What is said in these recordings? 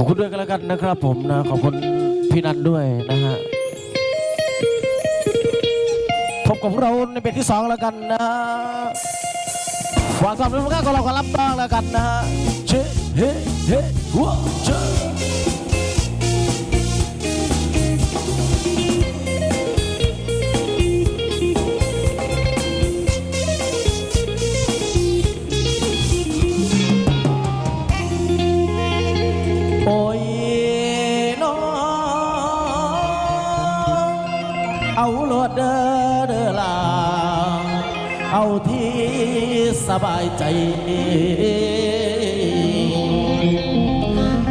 ขอบคุณด้วยกันแล้วกันนะครับผมนะขอบคุณพี่นันด้วยนะฮะพบกับพวกเราในเบรกที่สองแล้วกันนะวางความรู้สึกของเราก็รับบ้างแล้วกันนะฮะเชเฮ้เฮ้หัวเช เอาที่สบายใจ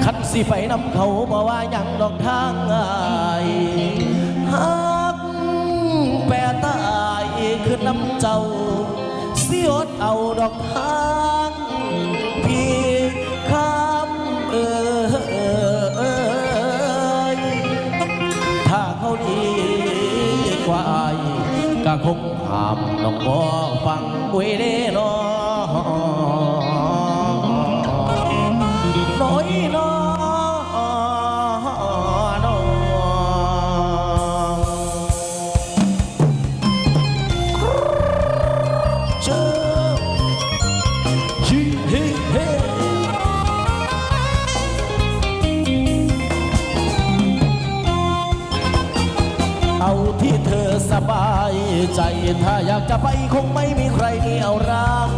คันสิไปนำเขาบอกว่ายังดอกทางอายหักแปรตายคือน้ำเจ้าเสียดเอาดอกทางพี่คำเออเอยถ้าเขาดีกว่าอายก็คง ห้ามน้องบ่ฟังคุยเด้นอน้อยน้อ เอาที่เธอสบายใจ ถ้าอยากจะไปคงไม่มีใครเหนี่ยวรัง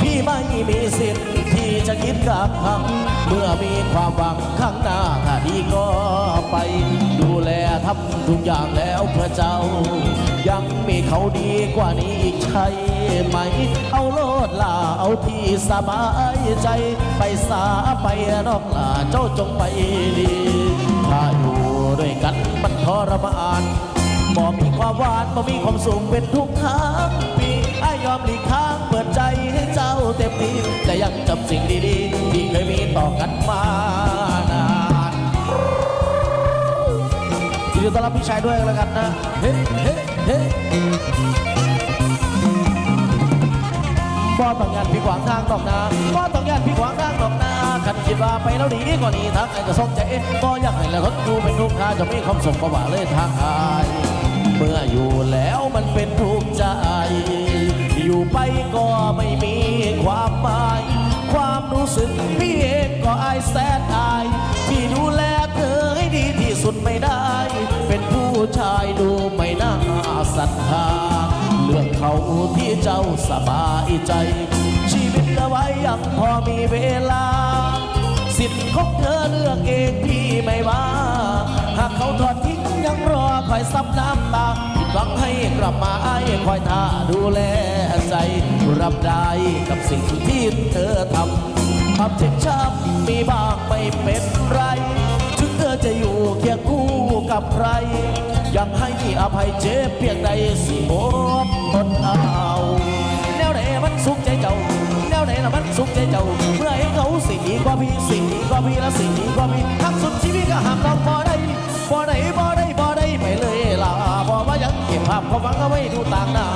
พี่ไม่มีสิทธิ์ที่จะคิดกับคำเมื่อมีความหวังข้างหน้าถ้าดีก็ไป ดูแลทำทุกอย่างแล้วเพื่อเจ้า ยังมีเขาดีกว่านี้อีกใช่ไหม เอาโลดล่าเอาที่สบายใจ ไปสาไปนอกล่าเจ้าจงไปดี ถ้าอยู่ด้วยกันมันทรมาน บ่มีความหวานบ่มีความสุขเป็นทุกทางปีอายอมหลีกทางเปิดใจให้เจ้าเต็มที่แต่ยังจำสิ่งดีๆที่เคยมีต่อกันมานานยินดีต้อนรับพี่ชายด้วยแล้วกันนะเฮ้เฮ้เฮ้บ่ต้องยันพี่ขวางทางดอกนาบ่ต้องยันพี่ขวางทางดอกนาคันคิดว่าไปแล้วดีกว่านี้ทางไอ้ก็สมใจบ่อยากให้ละทนดูเป็นทุกข์าจะมีความสุขบ่ว่าเลยทางไอาย เมื่ออยู่แล้วมันเป็นทุกข์ใจ อยู่ไปก็ไม่มีความหมาย ความรู้สึกพี่เองก็อายแสนอาย ที่ดูแลเธอให้ดีที่สุดไม่ได้ เป็นผู้ชายดูไม่น่าศรัทธาเรื่องเขาที่เจ้าสบายใจ ชีวิตเอาไว้ยังพอมีเวลา สิทธิ์ของเธอเลือกเองพี่ไม่ว่า หากเขาทอดทิ้งยังรอคอยซับน้ำตาผิดหวังให้กลับมาไอ้คอยท่าดูแลใจรับได้กับสิ่งที่เธอทำความเจ็บช้ำมีบ้างไม่เป็นไรถึงเธอจะอยู่เคียงคู่กับใครยังให้อภัยเจ็บเพียงใดสิบดทนเอาแนวไหนมันสุขใจเจ้าแนวไหนละมันสุขใจเจ้าเมื่อเห็นเขาสิ่งดีกว่าพี่สิ่งดีกว่าพี่และสิ่งดีกว่าพี่ทั้งสุดชีวิตก็หามต้องบ่ได้ บ่ได้บ่ได้บ่ได้ไปเลยล่ะบ่มายังเก็บภาพความหวังเอาไว้ดูต่างหน้า